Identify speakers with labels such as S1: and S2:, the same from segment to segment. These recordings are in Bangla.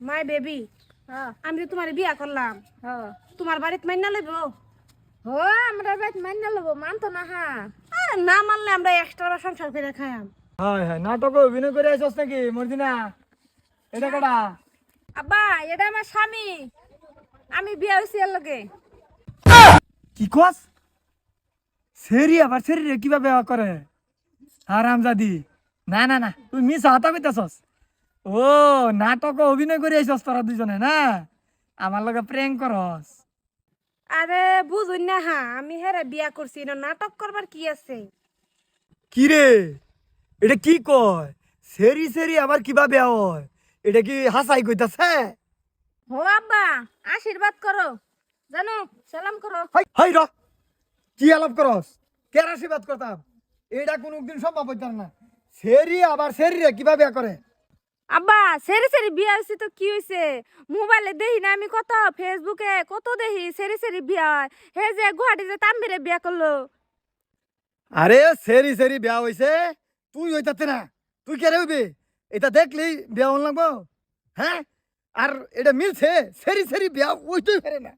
S1: মাই বেবি
S2: হ্যাঁ।
S1: আমি তো তোমার বিয়া করলাম
S2: হ্যাঁ।
S1: তোমার বাড়িতে মাইনা লইব?
S2: হো আমরা বেশ মান্য লব মানতো না হ্যাঁ
S1: আরে না মানলে আমরা এক্সট্রা সংসার করে খাইম
S3: হয় হয় নাটকে অভিনয় করে আইসস নাকি মর্জিনা? এটা কাটা
S2: আব্বা এটা আমার স্বামী। আমি বিয়া হয়েছি এর লগে।
S3: কি কস সেরি আবার সেরি রে কীভাবে করে? আরাম জাদি না না না তুই মিস হাতা কইতাছস? ও নাটকে অভিনয় করে আইসস তোরা দুজনে না? আমার লগে প্রেম করস।
S1: আরে বুঝুন না হ্যাঁ আমি হেরে বিয়া করছি না নাটক করবার কি আছে?
S3: কি রে? এটা কি কয়? সেরি সেরি আবার কীভাবে হয়। এটা কি হাসাই কইতাছে?
S2: হো আব্বা আশীর্বাদ করো। জানো সালাম করো।
S3: হাই র কি আলাপ করস? কেন আশীর্বাদ করতাম? এটা কোনোদিন সম্ভব হইতাম না। সেরি আবার সেরি রে কীভাবে করে।
S2: আব্বা সেরি সেরি বিয়া হয়েছে তো কি হয়েছে মোবাইলে দেখি না আমি কত ফেসবুকে কত দেখি সেরি সেরি বিয়া হয়। হে যে গুয়াহাটিতে তাম্বিরে বিয়া করল।
S3: আরে সেরি সেরি বিয়া হইছে? তুই হইতাতে না তুই কে হইবে? এটা দেখলি বিয়া হন লাগবো? হ্যাঁ? আর এটা মিলছে? সেরি সেরি বিয়া ওইটাই ফেরে না।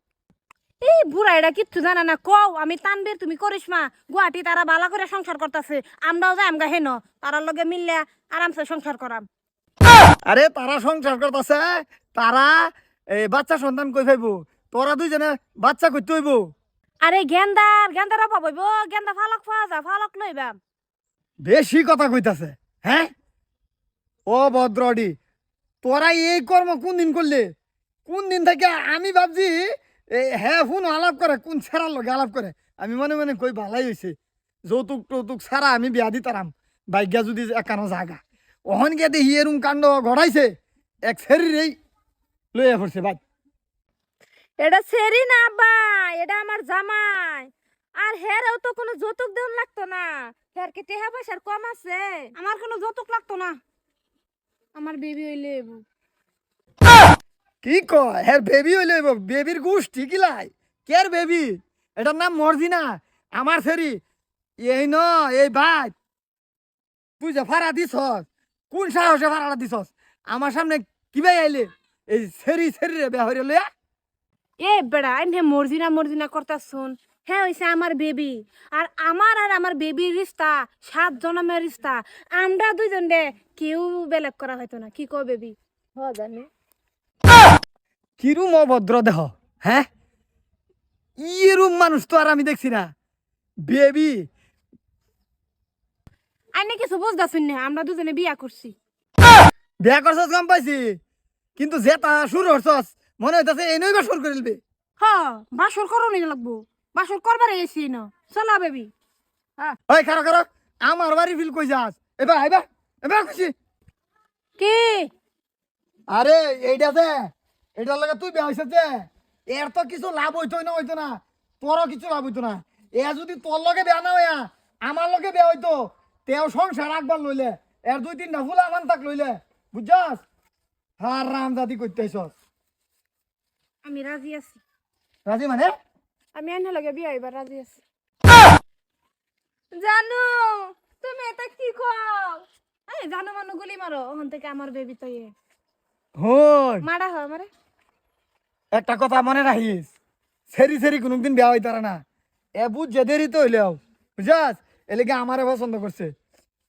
S1: এই বুড়া এটা কিচ্ছু জানে না। কও আমি তানবীর তুমি করিস মা। গুয়াহাটি তারা বালা করে সংসার করতেছে। আমরাও যাই আমগা হেন তারার লগে মিললে আরামসে সংসার করাম।
S3: আরে তারা সংসার করতেছে তারা এই বাচ্চা সন্তান কই ফাইব তোরা দুইজনে বাচ্চা করতে হইব।
S1: আরে গেন্দার গেন্দার অভাব হইব। গেন্দা ফালক পাওয়া যায় ফালক লইবাম
S3: বেশি কথা কইতাছে হ্যাঁ? ও ভদ্রডি তোরা এই কর্ম কোন দিন করলে? কোন দিন থেকে আমি ভাবছি এ হ্যাঁ ফোন আলাপ করে কোন ছাড়ার লগে আলাপ করে। আমি মনে মনে কই ভালাই হয়েছে যৌতুক টৌতুক ছাড়া আমি বিয়া দিতারাম। বাইজ্ঞা যদি একানো জাগা। কে দেখি এরম কাণ্ড ঘটাইছে। এক শরীরেই লইয়া পড়ছে ভাই
S2: এটা সেরি না আব্বা এটা আমার জামাই। আর হেরেও তো কোনো যৌতুক দেন লাগতো না। হের কি টেহা পয়সার কম আছে।
S1: আমার কোনো যৌতুক লাগতো না। আমার বেবি হইলে।
S3: কি কয়? হ্যাঁ বেবি হইলে বেবির গোষ্ঠী কি লাই। কের বেবি? এটার নাম মর্জিনা। আমার সেরি এই ন এই ভাই তুই যে ভাড়া দিছস। কোন সাহসে ভাড়াটা দিছস? আমার সামনে কীভাবে আইলে এই সেরি সেরি রে বেয়া হইরে লইয়া।
S1: এ বেড়া এনে মর্জিনা মর্জিনা করতা শুন হ্যাঁ হইছে আমার বেবি। আর আমার আর আমার বেবির রিস্তা সাত জনমের রিস্তা। আমরা দুইজন রে কেউ বেলেগ করা হয়তো না। কি কয় বেবি?
S2: হ জানি।
S3: কিরুম অভদ্র দেহ হ্যাঁ? ইরুম মানুষ তো আর আমি দেখছি না। বেবি
S1: আইনে কিছু বুঝদা শুন না আমরা দুজনে বিয়া করছি।
S3: বিয়া করছস গম পাইছি কিন্তু যেটা শুরু হরছস মনে হইতাছে এই নইবার শুরু করে দিলবে
S1: হ বাসর করো নি লাগবো বাসর করবার এসি না। চলা বেবি।
S3: ওই খারো খারো আমার বাড়ি ফিল কই যাস? এবার আইবা এবার খুশি।
S1: কি?
S3: আরে এইটা যে এটার লাগে তুই বেয়া হইছিস যে এর তো কিছু লাভ হইতো না হইতো না। তোরও কিছু লাভ হইতো না। এ যদি তোর লগে বেয়া না হইয়া আমার লগে বেয়া হইতো তেও সংসার রাখবার লইলে এর দুই তিনটা ফুলা মান তাক লইলে বুঝছস? হার রাম জাতি করতে
S1: আমি রাজি আছি।
S3: রাজি মানে?
S1: আমি আইনে লগে বিয়া হইবার রাজি আছি।
S2: জানো তুমি এটা কি কও?
S1: এই জানো মানু গুলি মারো ওখান থেকে আমার বেবি তো ইয়ে
S3: হই।
S1: মারা হয় আমারে
S3: একটা কথা মনে রাখিস সেরি সেরি কোনোদিন বিয়া হইতারা না। এ বুঝ যে দেরি তো হইলেও বুঝাস এলাকে আমারে পছন্দ করছে।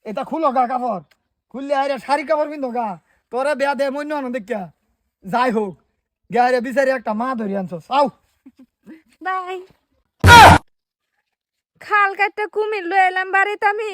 S3: এটা খুলো গা কাপড়। খুললে আরে শাড়ি কাপড় পিন্ধো গা। তোরা বেয়া দে মন্য না দেখা যাই হোক, গায়ে বিচারি একটা মা ধরি আনছো।
S1: বাই।
S2: খাল কাটটা কুমির লয়ে এলাম বাড়িতে আমি।